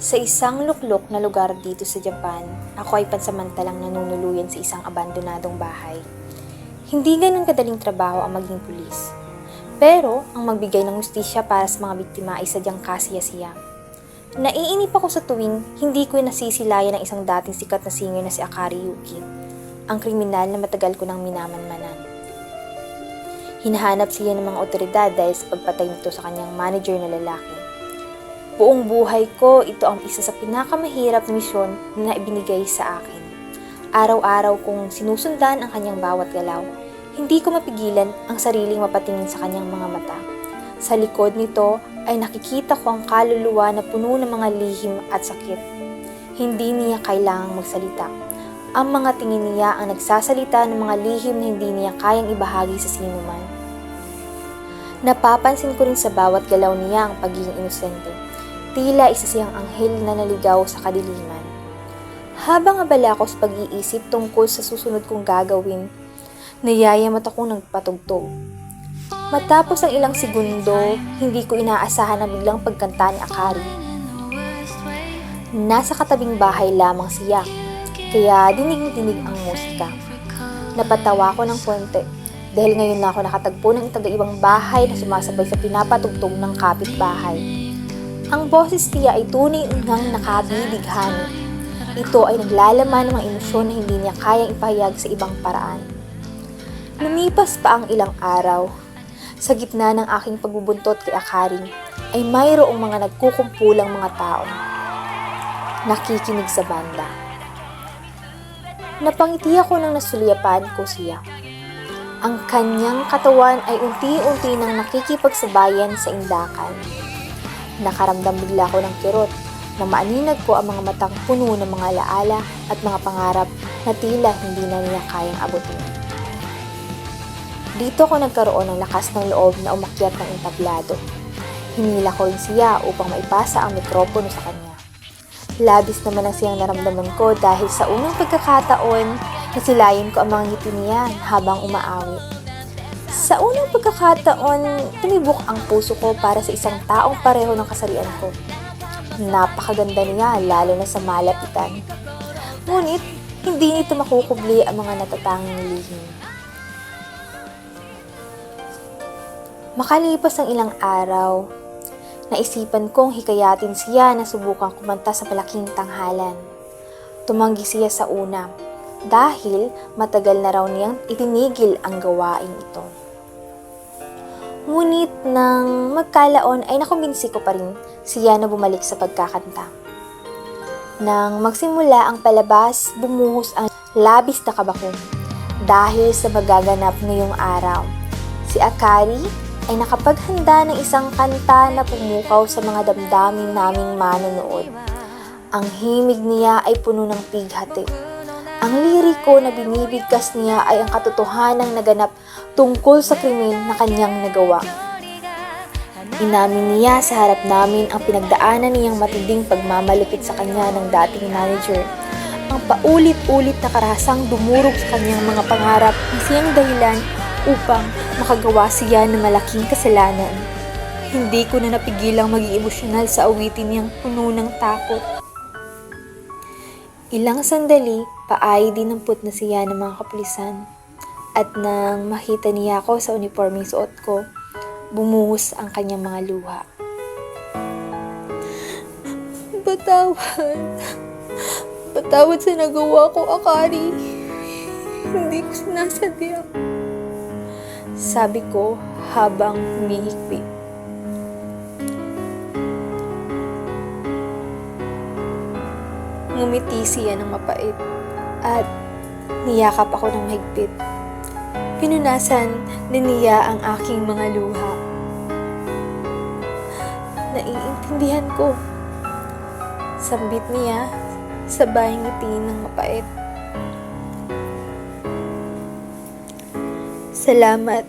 Sa isang luklok na lugar dito sa Japan, ako ay pansamantalang nanunuluyan sa isang abandonadong bahay. Hindi ganun kadaling trabaho ang maging pulis. Pero, ang magbigay ng justisya para sa mga biktima ay sadyang kasiyasiya. Naiinip ako sa tuwing hindi ko nasisilayan ng isang dating sikat na singer na si Akari Yuki, ang kriminal na matagal ko nang minamanmanan. Hinahanap siya ng mga otoridad dahil sa pagpatay nito sa kanyang manager na lalaki. Buong buhay ko, ito ang isa sa pinakamahirap na misyon na ibinigay sa akin. Araw-araw kong sinusundan ang kanyang bawat galaw. Hindi ko mapigilan ang sariling mapatingin sa kanyang mga mata. Sa likod nito ay nakikita ko ang kaluluwa na puno ng mga lihim at sakit. Hindi niya kailangang magsalita. Ang mga tingin niya ang nagsasalita ng mga lihim na hindi niya kayang ibahagi sa sinuman. Napapansin ko rin sa bawat galaw niya ang pagiging inosente. Tila isa siyang anghel na naligaw sa kadiliman. Habang abala ako sa pag-iisip tungkol sa susunod kong gagawin, nayayamat akong nagpatugtog. Matapos ang ilang segundo, hindi ko inaasahan na biglang pagkanta ni Akari. Nasa katabing bahay lamang siya, kaya dinig-dinig ang musika. Napatawa ko ng konti dahil ngayon na ako nakatagpo ng taga-ibang bahay na sumasabay sa pinapatugtog ng kapitbahay. Ang boses niya ay tunay ngang nakabibighani. Ito ay naglalaman ng mga emosyon na hindi niya kayang ipahayag sa ibang paraan. Lumipas pa ang ilang araw. Sa gitna ng aking pagbubuntot kay Akaring, ay mayroong mga nagkukumpulang mga tao. Nakikinig sa banda. Napangiti ako nang nasulyapan ko siya. Ang kanyang katawan ay unti-unti nang nakikipagsabayan sa indakan. Nakaramdam bigla ako ng kirot na maaninag ko ang mga matang puno ng mga alaala at mga pangarap na tila hindi na niya kayang abutin. Dito ko nagkaroon ng lakas ng loob na umakyat ng entablado. Hinila ko rin siya upang maipasa ang mikropono sa kanya. Labis naman ang siyang naramdaman ko dahil sa unang pagkakataon, nasilayan ko ang mga ngiti niya habang umaawit. Sa unang pagkakataon, tumibok ang puso ko para sa isang taong pareho ng kasarian ko. Napakaganda niya, lalo na sa malapitan. Ngunit, hindi nito makukubli ang mga natatanging lihim. Makalipas ang ilang araw, naisipan kong hikayatin siya na subukang kumanta sa malaking tanghalan. Tumanggi siya sa una dahil matagal na raw niyang itinigil ang gawain ito. Ngunit nang magkalaon ay nakumbinsi ko pa rin siya na bumalik sa pagkakanta. Nang magsimula ang palabas, bumuhos ang labis na kabako dahil sa magaganap ngayong araw. Si Akari ay nakapaghanda ng isang kanta na pumukaw sa mga damdamin naming manonood. Ang himig niya ay puno ng pighati. Ang liriko na binibigkas niya ay ang katotohanang naganap tungkol sa krimen na kanyang nagawa. Inamin niya sa harap namin ang pinagdaanan niyang matinding pagmamalupit sa kanya ng dating manager. Ang paulit-ulit na karasang dumurog sa kanyang mga pangarap na siyang dahilan upang makagawa siya ng malaking kasalanan. Hindi ko na napigilang maging emosyonal sa awitin niyang puno ng takot. Ilang sandali, paay dinampot na siya ng mga kapulisan. At nang makita niya ako sa uniformeng suot ko, bumuhos ang kanyang mga luha. Patawad. Patawad sa nagawa ko, Akari. Hindi ko sinasadya. Sabi ko habang humihikbi. Ngumiti siya ng mapait at niyakap ako ng mahigpit. Pinunasan din niya ang aking mga luha. Naiintindihan ko. Sambit niya, sabay ngiti ng mapait. Salamat.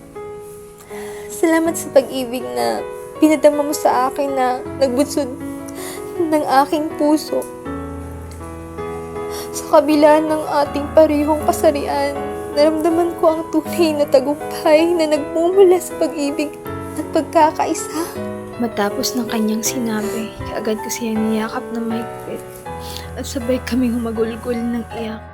Salamat sa pag-ibig na pinadama mo sa akin na nagbunsod ng aking puso. Kabila ng ating parehong kasarian, naramdaman ko ang tunay na tagumpay na nagmumula sa pag-ibig at pagkakaisa. Matapos ng kanyang sinabi, kaagad ko siya niyakap na mahigpit at sabay kaming humagulgol ng iyak.